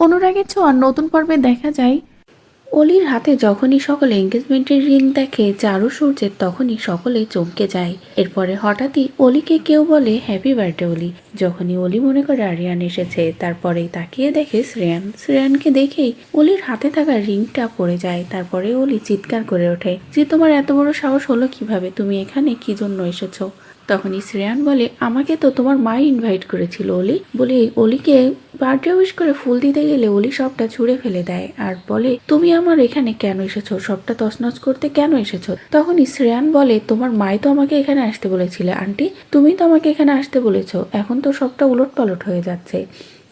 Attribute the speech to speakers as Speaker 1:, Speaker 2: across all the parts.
Speaker 1: অনুরাগের ছোঁয়ার নতুন পর্বে দেখা যায়। অলির হাতে যখনই সকলে এঙ্গেজমেন্টের রিং দেখে চারু সূর্যের, তখনই সকলে চমকে যায়। এরপরে হঠাৎই অলিকে কেউ বলে হ্যাপি বার্থডে অলি। যখনই অলি মনে করে আরিয়ান এসেছে, তারপরেই তাকিয়ে দেখে শ্রেয়ান। শ্রেয়ানকে দেখেই অলির হাতে থাকা রিংটা পড়ে যায়, তারপরে অলি চিৎকার করে ওঠে, যে তোমার এত বড় সাহস হলো কীভাবে? তুমি এখানে কি জন্য এসেছ? তখনই শ্রেয়ান বলে, আমাকে তো তোমার মাই ইনভাইট করেছিল অলি। বলে অলিকে বার্থডে উইশ করে ফুল দিতে গেলে অলি সবটা ছুঁড়ে ফেলে দেয় আর বলে, তুমি আমার এখানে কেন এসেছ? সবটা তছনছ করতে কেন এসেছ? তখনই শ্রেয়ান বলে, তোমার মাই তো আমাকে এখানে আসতে বলেছিলে, আন্টি। তুমি তো আমাকে এখানে আসতে বলেছ। এখন তো সবটা উলট পালট হয়ে যাচ্ছে।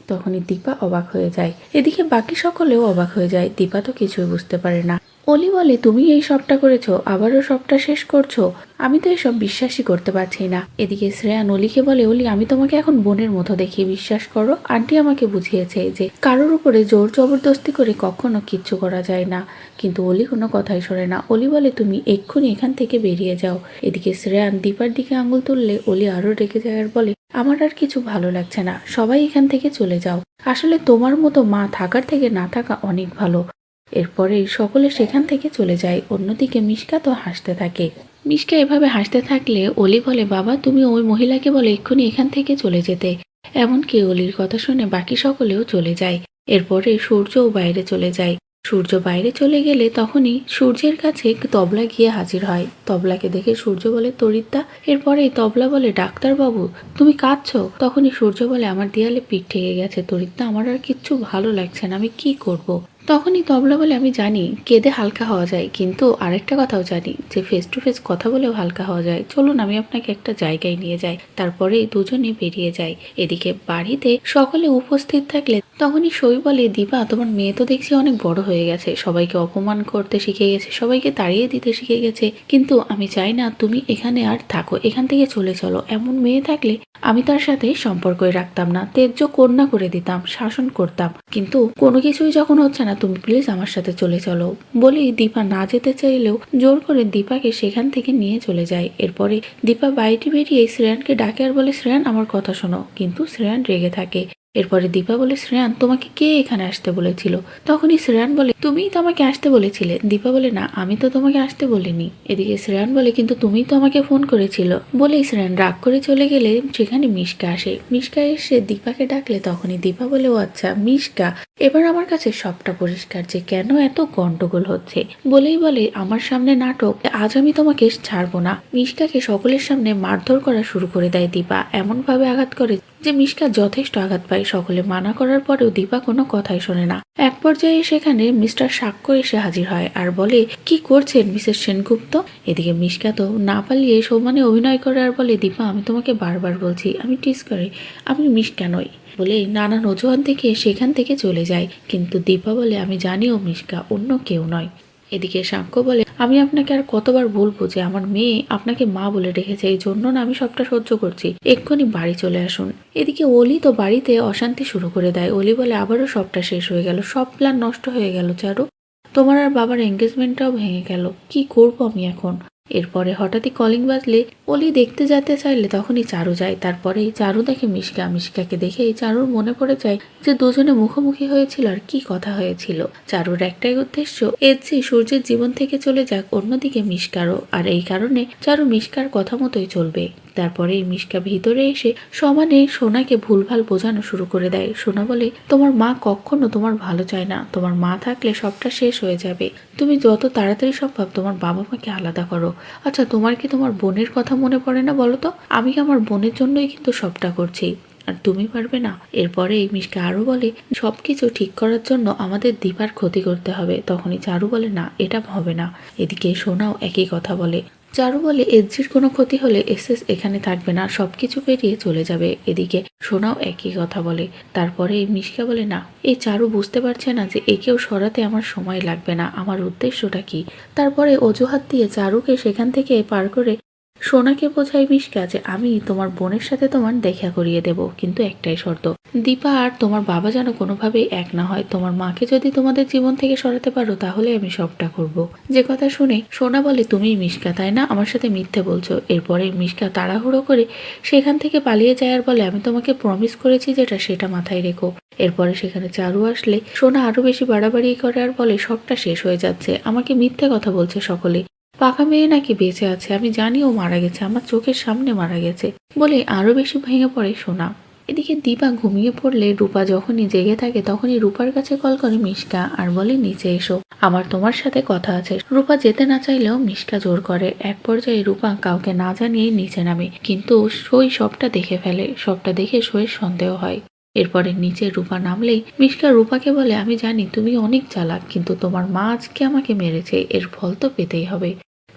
Speaker 1: তখনই দীপা অবাক হয়ে যায়। এদিকে বাকি সকলেও অবাক হয়ে যায়। দীপা তো কিছুই বুঝতে পারে না। অলি বলে, তুমি এই সবটা করেছ, আবারও সবটা শেষ করছ? আমি তো এসব বিশ্বাসই করতে পারছি না। এদিকে শ্রেয়ান অলিকে বলে, অলি, আমি তোমাকে এখন বোনের মতো দেখি বিশ্বাস করো। আন্টি আমাকে বুঝিয়েছে যে কারোর উপরে জোর জবরদস্তি করে কখনো কিচ্ছু করা যায় না। কিন্তু অলি কোনো কথাই শোনে না। অলি বলে, তুমি এক্ষুনি এখান থেকে বেরিয়ে যাও। এদিকে শ্রেয়ান দীপার দিকে আঙুল তুললে অলি আরও রেগে যায় আর বলে আমার আর কিছু ভালো লাগছে না। সবাই এখান থেকে চলে যাও। আসলে তোমার মতো মা থাকার থেকে না থাকা অনেক ভালো। এরপরে সকলে সেখান থেকে চলে যায়। অন্যদিকে মিশকা তো হাসতে থাকে। মিশকা এভাবে হাসতে থাকলে অলি বলে, বাবা, তুমি ওই মহিলাকে বলে এক্ষুনি এখান থেকে চলে যেতে। এমনকি অলির কথা শুনে বাকি সকলেও চলে যায়। এরপরে সূর্যও বাইরে চলে যায়। সূর্য বাইরে চলে গেলে তখনই সূর্যের কাছে তবলা গিয়ে হাজির হয় তবলাকে দেখে সূর্য বলে তরিদ্দা এরপরেই তবলা বলে, ডাক্তারবাবু, তুমি কাঁদছ তখনই সূর্য বলে, আমার দেয়ালে পিঠ ঠেকে গেছে তরিদ্দা আমার আর কিচ্ছু ভালো লাগছে না, আমি কি করব। তখনই তবলা বলে, আমি জানি কেঁদে হালকা হওয়া যায়, কিন্তু আরেকটা কথাও জানি যে ফেস টু ফেস কথা বলেও হালকা হওয়া যায়। চলুন, আমি আপনাকে একটা জায়গায় নিয়ে যাই। তারপরে দুজনে বেরিয়ে যায় এদিকে বাড়িতে সকলে উপস্থিত থাকলে তখনই সই বলে দীপা তোমার মেয়ে তো দেখছি অনেক বড় হয়ে গেছে। সবাইকে অপমান করতে শিখে গেছে, সবাইকে তাড়িয়ে দিতে শিখে গেছে। কিন্তু আমি চাই না তুমি এখানে আর থাকো, এখান থেকে চলে চলো। এমন মেয়ে থাকলে আমি তার সাথে সম্পর্কই রাখতাম না। তেজ্য কন্যা করে দিতাম, শাসন করতাম। কিন্তু কোনো কিছুই যখন হচ্ছে না তুমি প্লিজ আমার সাথে চলে চলো। বলি, দীপা না যেতে চাইলেও জোর করে দীপাকে সেখান থেকে নিয়ে চলে যায়। এরপরে দীপা বাইরে বেরিয়ে শ্রেয়ানকে ডাকে আর বলে, শ্রেয়ান, আমার কথা শোনো। কিন্তু শ্রেয়ান রেগে থাকে। এরপরে দীপা বলে, শ্রেয়ান, তোমাকে কে এখানে আসতে বলেছিল? তখনই শ্রেয়ান বলে তুমিই তো আমাকে আসতে বলেছিলে। দীপা বলে, না, আমি তো তোমাকে আসতে বলিনি। এদিকে শ্রেয়ান বলে, কিন্তু তুমি তো আমাকে ফোন করেছিল। বলেই শ্রেয়ান রাগ করে চলে গেলে সেখানে মিশকা আসে। মিশকা এসে দীপাকে ডাকলে তখনই দীপা বলে, ও আচ্ছা মিশকা, এবার আমার কাছে সবটা পরিষ্কার যে কেন এত গন্ডগোল হচ্ছে? বলেই বলে, আমার সামনে নাটক, আজ আমি তোমাকে ছাড়বো না। মিশকাকে সকলের সামনে মারধর করা শুরু করে দেয় দীপা। এমন ভাবে আঘাত করে যে মিশকা যথেষ্ট আঘাত পায় সকলে মানা করার পরেও দীপা কোনো কথাই শোনে না। এক পর্যায়ে সেখানে মিস্টার সাক্ষ্য এসে হাজির হয় আর বলে, কি করছেন মিসেস সেনগুপ্ত? এদিকে মিশকা তো না পালিয়ে সমানে অভিনয় করে আর বলে, দীপা, আমি তোমাকে বারবার বলছি, আমি টিস করি, আমি মিশকা নই। বলে নানান অজুহাত থেকে সেখান থেকে চলে যায়। কিন্তু দীপা বলে, আমি জানিও মিশকা, অন্য কেউ নয়। এদিকে সাক্ষ্য বলে আমি আপনাকে আর কতবার বলব যে আমার মেয়ে আপনাকে মা বলে রেখেছে, এই জন্য না আমি সবটা সহ্য করছি। এক্ষুনি বাড়ি চলে আসুন। এদিকে অলি তো বাড়িতে অশান্তি শুরু করে দেয়। অলি বলে, আবারও সবটা শেষ হয়ে গেল। সব প্ল্যান নষ্ট হয়ে গেল, চারু। তোমার আর বাবার এঙ্গেজমেন্টটাও ভেঙে গেল। কি করব আমি এখন? এরপরে হঠাৎই কলিং বাজলে অলি দেখতে যেতে চাইলে তখনই চারু যায়। তারপরেই চারু দেখে মিশকা, মিশকাকে এই চারুর মনে পড়ে যায় যে দুজনে মুখোমুখি হয়েছিল আর কি কথা হয়েছিল। চারুর একটাই উদ্দেশ্য, এর যে সূর্যের জীবন থেকে চলে যাক অন্যদিকে মিশকারও। আর এই কারণে চারু মিশকার কথা মতোই চলবে। তারপরে মিশকা ভিতরে এসে সমানে সোনাকে ভুলভাল বোঝানো শুরু করে দেয়। সোনা বলে, তোমার মা কখনো তোমার ভালো চায় না। তোমার মা থাকলে সবটা শেষ হয়ে যাবে। তুমি যত তাড়াতাড়ি সম্ভব তোমার বাবা মাকে আলাদা করো। আচ্ছা তোমার কি তোমার বোনের কথা মনে পড়ে না বলো তো? আমি আমার বোনের জন্যই কিন্তু সবটা করছি। আর তুমি পারবে না। এরপরে এই মিশকে আরও বলে, সবকিছু ঠিক করার জন্য আমাদের দীপার ক্ষতি করতে হবে। তখনই চারু বলে, না, এটা হবে না। এদিকে সোনাও একই কথা বলে। চারু বলে এসজির কোনো ক্ষতি হলে এসএস এখানে থাকবে না, সবকিছু পেরিয়ে চলে যাবে এদিকে। সোনাও একই কথা বলে। তারপরে মিশকা বলে, না, এই চারু বুঝতে পারছে না যে একেও সরাতে আমার সময় লাগবে না। আমার উদ্দেশ্যটা কি? তারপরে অজুহাত দিয়ে চারুকে সেখান থেকে পার করে সোনাকে বোঝাই মিশকা যে আমি তোমার বোনের সাথে তোমার দেখা করিয়ে দেব, কিন্তু একটাই শর্ত। দীপা আর তোমার বাবা যেন কোনোভাবেই এক না হয়। তোমার মাকে যদি তোমাদের জীবন থেকে সরাতে পারো, তাহলে আমি সবটা করব। যে কথা শুনে সোনা বলে, তুমিই মিশকা, তাই না? আমার সাথে মিথ্যে বলছো। এরপরে মিশকা তাড়াহুড়ো করে সেখান থেকে পালিয়ে যায় আর বলে, আমি তোমাকে প্রমিস করেছি যেটা, সেটা মাথায় রেখো। এরপরে সেখানে চারু আসলে, সোনা আরও বেশি বাড়াবাড়ি করে আর বলে, সবটা শেষ হয়ে যাচ্ছে। আমাকে মিথ্যে কথা বলছে সকলে। পাকা মেয়ে নাকি বেঁচে আছে? আমি জানি ও মারা গেছে, আমার চোখের সামনে মারা গেছে। বলে আরও বেশি ভেঙে পড়ে সোনা। এদিকে দীপা ঘুমিয়ে পড়লে রূপা যখনই জেগে থাকে, তখনই রূপার কাছে কল করে মিশকা আর বলে, নিচে এসো, আমার তোমার সাথে কথা আছে। রূপা যেতে না চাইলেও মিশকা জোর করে। এক পর্যায়ে রূপা কাউকে না জানিয়েই নিচে নামে, কিন্তু সই সবটা দেখে ফেলে, সবটা দেখে সইয়ের সন্দেহ হয়। এরপরে নিচে রূপা নামলেই মিশকা রূপাকে বলে, আমি জানি তুমি অনেক চালাক, কিন্তু তোমার মা আজকে আমাকে মেরেছে, এর ফল তো পেতেই হবে।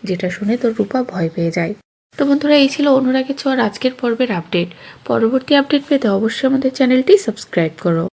Speaker 1: যেটা শুনে তোর রূপা ভয় পেয়ে যায়। তো বন্ধুরা, এই ছিল অনুরাগের ছোঁয়ার আজকের পর্বের আপডেট। পরবর্তী আপডেট পেতে অবশ্যই আমাদের চ্যানেলটি সাবস্ক্রাইব করো।